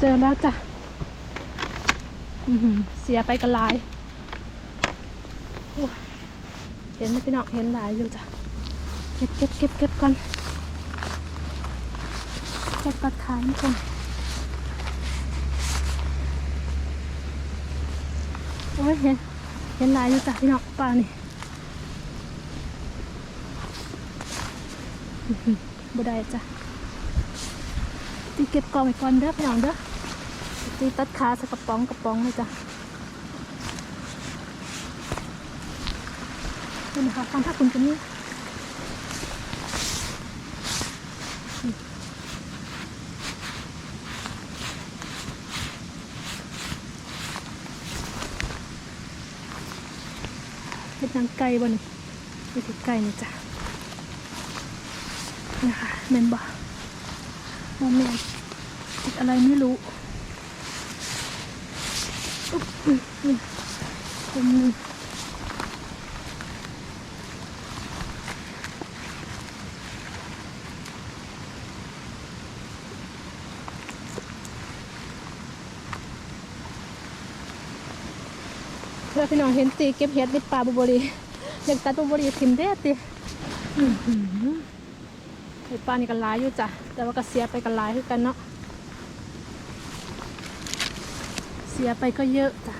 เจอแล้วจ้ะอือหือเสียไปกันลายเห็นไหมพี่น้องเห็นหลายอยู่จ้ะเก็บเก็บเก็บเก็บก่อนเก็บกระถางก่อนโอ้ยเห็นเห็นหลายอยู่จ้ะพี่น้องป่านี่อื้อหือบ่ได้จ้ะตีเก็บกองไปก่อนเด้อพี่น้องเด้อ ตีตัดขาสกระป๋องกระป๋องเลยจ้ะนี่นะคะฟังถ้าคุณจะนี่เป็นนางไก่บ่นี่นี่คือไก่นี่จ้ะนะคะแมนบ่โมแมนติดอะไรไม่รู้อุ๊บอุ๊ยนี่ เป็นมือเพื่อพี่น้องเห็นตีเก็บเห็ดในป่าบุบรีอยากตัดบุบรีทิมเด้อติอื้อหือไอ้ป่านี่ก็หลายอยู่จ้ะ แต่ว่าก็เสียไปก็หลายคือกันเนาะ เสียไปก็เยอะจ้ะ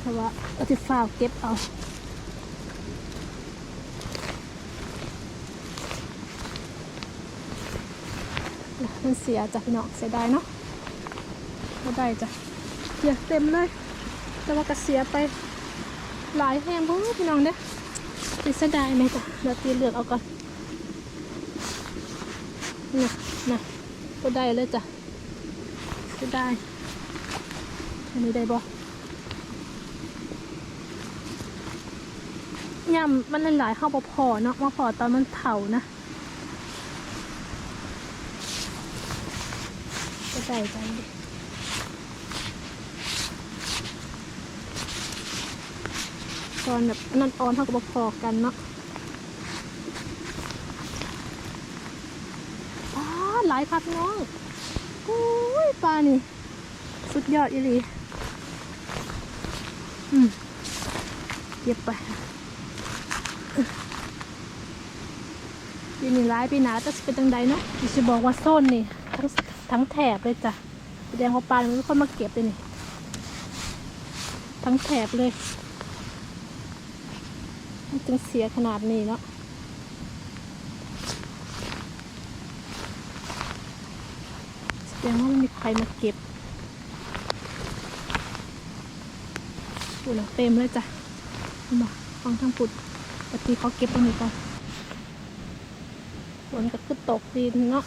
แต่ว่าเอาที่ฝ้าเก็บเอามันเสียจ้ะพี่น้องเสียดายเนาะไม่ได้จ้ะเสียเต็มเลย แต่ว่าก็เสียไปหลายแห่งพวกพี่น้องเด้จะเสียดายไหมจ้ะเดี๋ยวตีเหลือกเอาก่อนนี่นะก็ได้เลยจ้ะก็ได้อันนี้ได้บ่ ย่ำมันหลายๆเข้าพอเนาะมาพอตอนมันเถานะก็ได้จังดิตอนแบบนั่นออนเท่ากับพอกันเนาะอ้าหลายครับน้องโอ้ยปลานี่ สุดยอดอีหลีอืมเก็บไป ปีนี้ร้ายปีหนาจะเป็นจังใดเนาะดิฉันบอกว่าโซนนี่ทั้งทั้งแถบเลยจ้ะแสดงว่าปลามันมีคนมาเก็บเลยนี่ ทั้งแถบเลยมันจึงเสียขนาดนี้เนาะแสดงว่ามันมีใครมาเก็บปุ่นเต็มเลยจ้ะมาฟังทางปุ่น ปกติเขาเก็บตรงนี้ก่อนฝนก็คือตกดินเนาะ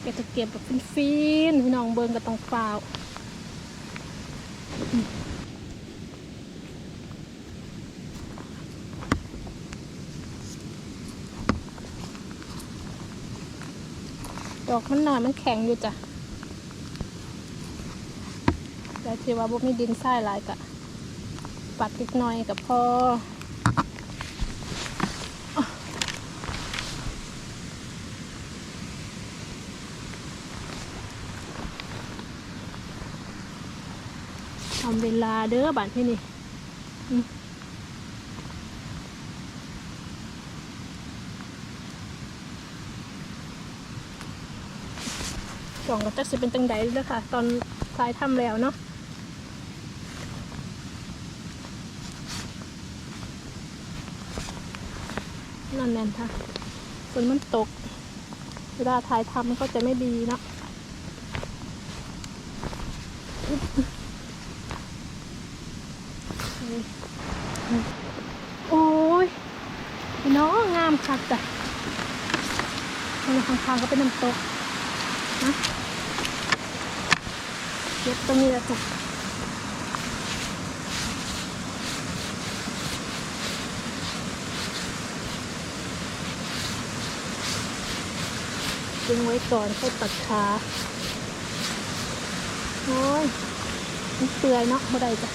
แกจะเก็บแบบฟินๆพี่น้องเบิงก็ต้องเปล่าดอกมันหน่อยมันแข็งอยู่จ้ะแต่ที่ว่าบุมีดินทรายหลายกะ ปัดนิดหน่อยกับพอทำเวลาเด้อบ้านที่นี่กล่องก็จะสิเป็นตังใดเด้อค่ะ ตอนทายทำแล้วเนาะ นั่นแน่นค่ะฝนมันตก เวลาถ่ายทำมันก็จะไม่ดีนะโอ้ยน้องงามคักจ้ะนี่ข้างๆก็เป็นน้ำตกนะเก็บตรงนี้แหละจ้ะ ดึงไว้ก่อนค่อยตัดขาโอ้ยมันเปื่อยเนาะบ่ได้จ้ะ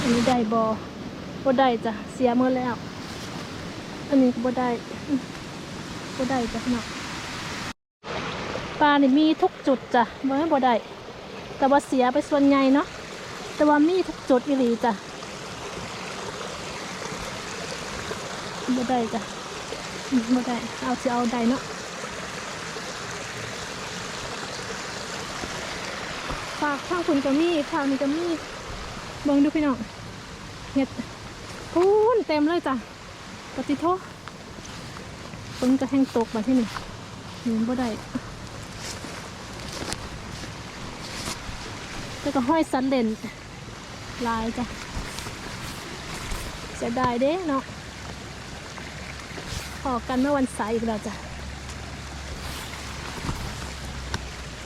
อันนี้ได้บอบ่ได้จ้ะเสียเมื่อแล้ว อันนี้ก็บ่ได้บ่ได้จ้ะพี่น้องปลาเนี่มีทุกจุดจ้ะบ่ให้บ่ได้แต่ว่าเสียไปส่วนใหญ่เนาะแต่ว่ามีทุกจุดอีหลีจ้ะ บ่ได้จ้ะมบ่ได้เอาสิเอาได้เนาะฝากข้างคุณก็มีข้างนี้ก็มีเบิ่งดูพี่น้องเฮ็ดพูนเต็มเลยจ้ะปฏิโทฝนก็แห้งตกมาที่นี่ยืนบ่ได้แล้วก็ห้อยสันเลนลายจ้ะเสียดายเด้เนาะ ขอกันเมื่อวันเสาร์อีกแล้วจ้ะ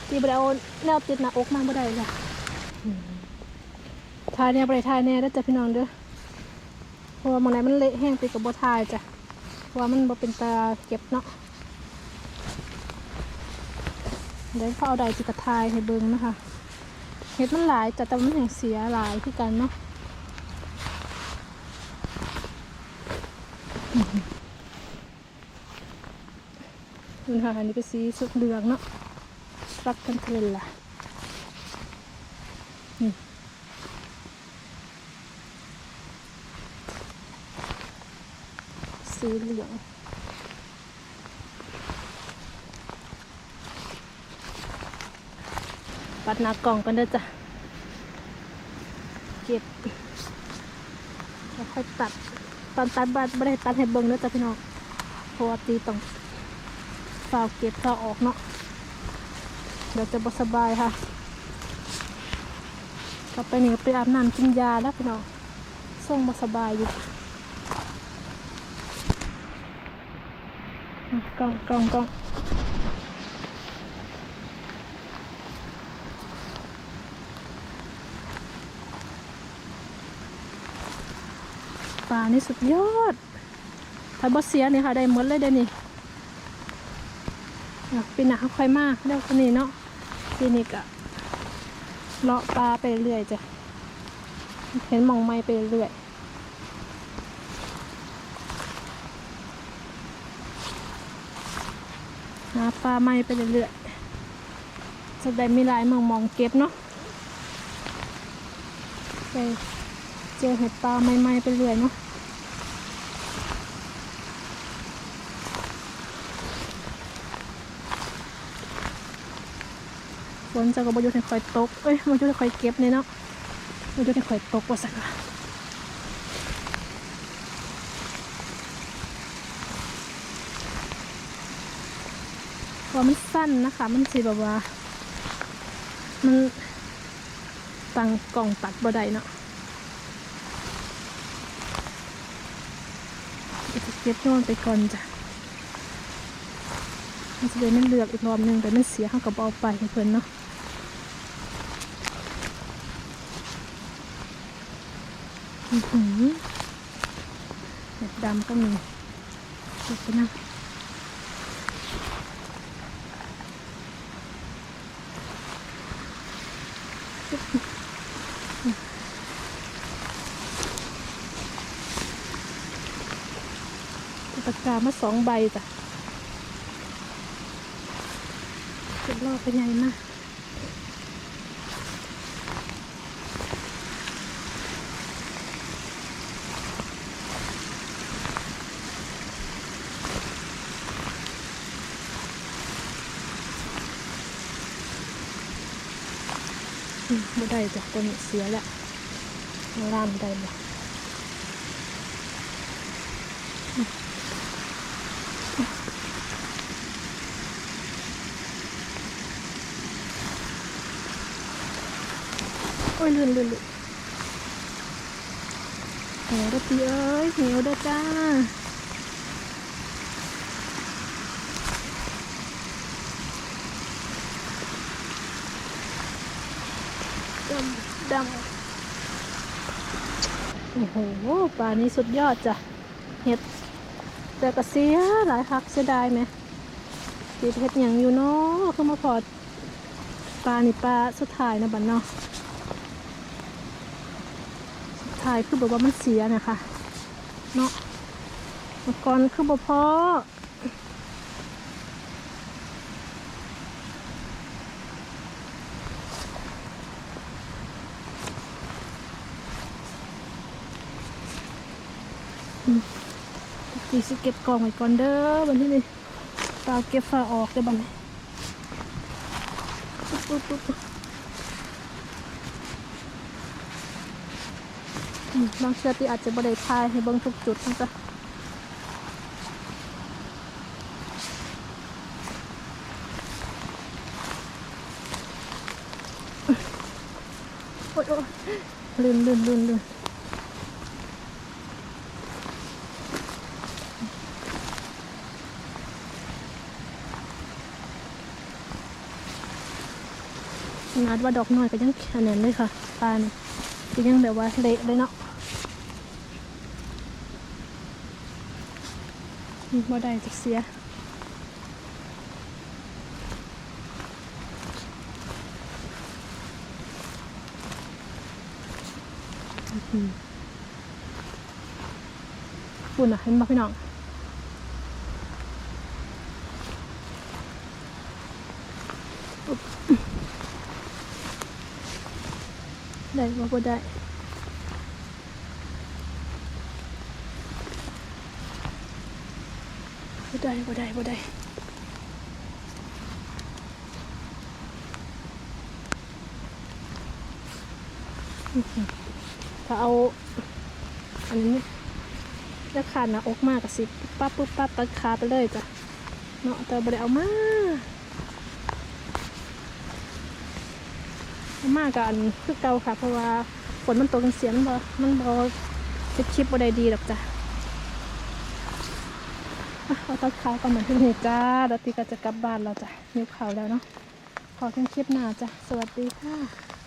ตีบไดเอาแนวติดหน้าอกมากบ่ได้เลยทายเนี่ยบ่ไปทายเนี่ยแล้วจ้ะพี่น้องเด้อเพราะว่ามองไหนมันเละแห้งไปกับบ่ทายจ้ะเพราะว่ามันบ่เป็นตาเก็บเนาะเดี๋ยวเขาเอาใดจิกระทายให้เบิ่งนะคะเห็ดมันหลายแต่แต่มันแห่งเสียหลายคือกันเนาะ ดูนะคะอันนี้เป็นสีสุกเหลืองเนาะรักกันเทลนล่ะนี่สีเหลืองปัดหน้ากล่องกันเด้อจ้ะ เก็บแล้วค่อยตัด ตอนตัดบัดไม่ได้ตัดให้เบิ่งเด้อจ้ะพี่น้องเพราะว่าตีต้อง ฝาวเก็บฝาวออกเนาะเดี๋ยวจะบสบายค่ะกลับไปนี่ไปอาบน้ำกินยาแล้วพี่น้องส่งบสบายอยู่กล่องกล่องกล่องปลานี่สุดยอดถ้าบอเสียนี่ค่ะ ได้หมดเลยเดี๋ยวนี้อ่ ปีหนาเขาค่อยมากเดี๋ยวคนนี้เนาะปีนี้ก็เลาะปลาไปเรื่อยจ้ะเห็นมองไม้ไปเรื่อยหาปลาไม้ไปเรื่อยจะได้มีหลายมองมองเก็บเนาะไปเจอเห็ดปลาใหม่ไปเรื่อยเนาะ ฝนจะก็บอยุให้คอยตก เอ้ยบอยุให้คอยเก็บเนี่ยเนาะบอยุให้คอยตกว่าสักละเพรามันสั้นนะคะ มันสิแบบว่า มันตั้งกล่องตัดบ่ได้เนาะเดี๋ยวจะเก็บโยนไปก่อนจ้ะ มันจะได้ไม่เลือกอีกรอบหนึงแต่ไมันเสียห้ากับเอาไปเพิ่อนเนาะอื้อหือเห็ดดำก็มีเก็บไปนะตะกามาสองใบจ้ะ เก็บรอบเป็นไงมาไม่ได้จ้ะตัวนี้เสียแล้วข้างล่างไม่ได้เโอ้ยลื่นลื่นลื่นเหนียวเด้อพี่เอ้ยเหวเด้จ้าดำดำโอ้โหปลานี้สุดยอดจ้ะ เห็ดแต่ก็เสียหลายคักเสียดายไหมตีเห็ดอย่างอยู่เนาะคือมาพอดปลานี่ปลาสุดท้ายนะบันเนาะ สุดท้ายคือแบบว่ามันเสียนะคะ เนาะโอ้อุปกรณ์คือบ่พออืมดีสิเก็บกล่องไว้ก่อนเด้อวันที่นี่ตาเก็บฝาออกได้บ้างปุ๊บปุ๊บปุ๊บ บอืมบางเชือที่อาจจะบ่ได้ทายให้เบิ่งทุกจุดนะจ๊ะโอ๊ยโอ๊ยลื่นลื่นลื่นลื่นขนาดว่าดอกน้อยก็ยังแข็งเลยค่ะปลาเนี่ย ก็ยังแบบว่าเละเลยเนาะนี่บ่ได้จะเสียฝุ่นอะเห็นบ่พี่น้อง ได้บ่บ่ได้บ่ได้บ่ได้บ่ได้ถ้าเอา อันนี้จะขาดหนะอกมากกับสิปั๊บปุ๊บปั๊บตัดขาไปเลยจ้ะเนาะแต่บ่ได้เอามาเอา มากกันคือเก่าค่ะ เพราะว่าฝนมันตกจันเสียงบ่มันบ่ชิปชิปบ่ได้ดีหรอกจ้ะเอาตัดขาก่อนเหมือนที่นี่จ้าแล้วตีก็จะกลับบ้านเราจ้ะนิ้วเขาวแล้วเนาะขอแค่คลิปหน้าจ้ะ สวัสดีค่ะ